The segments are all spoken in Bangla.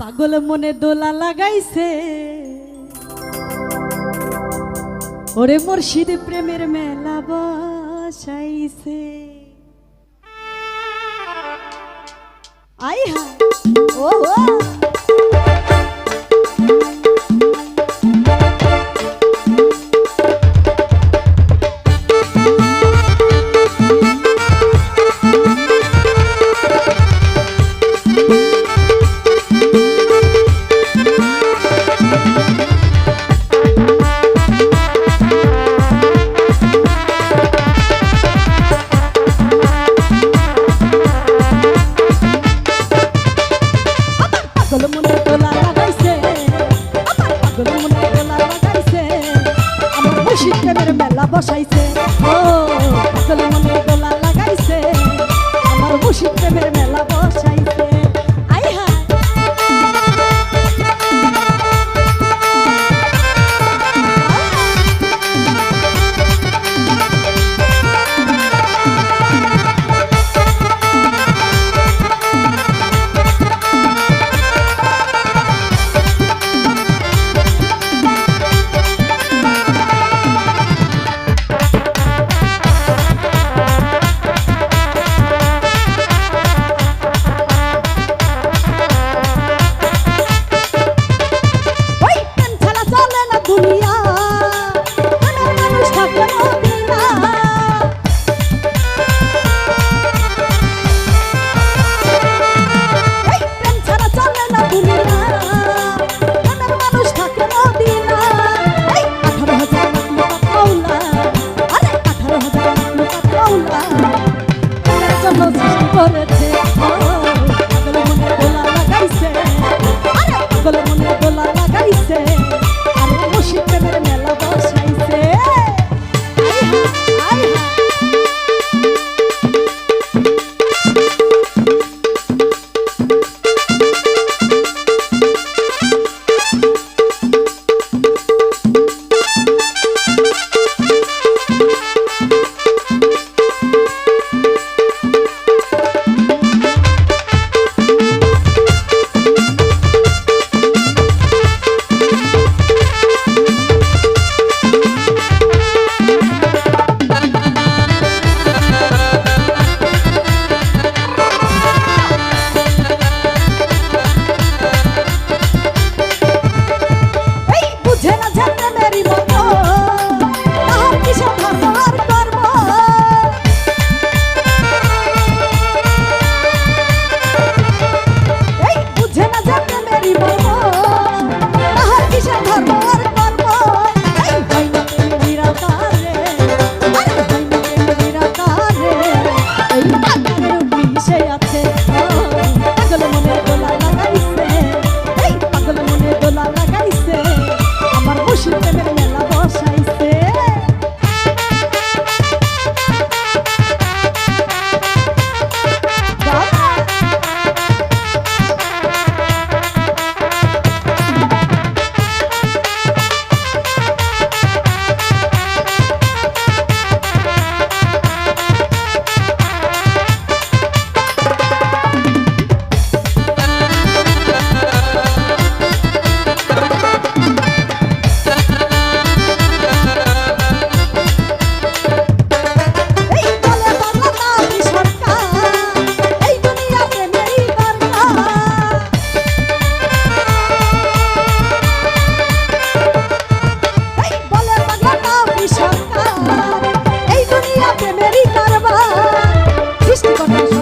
পাগল মনে দোলা লাগাইছে। ওরে মুর্শিদ প্রেমের মেলা বসাইছে। আই হা ও মনে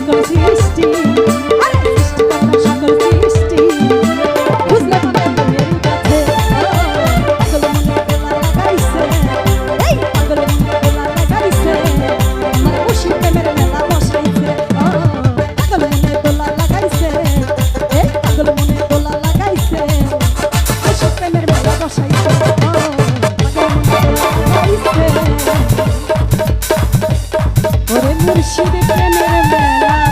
consistir মুর্শিদ প্রেমের বেলা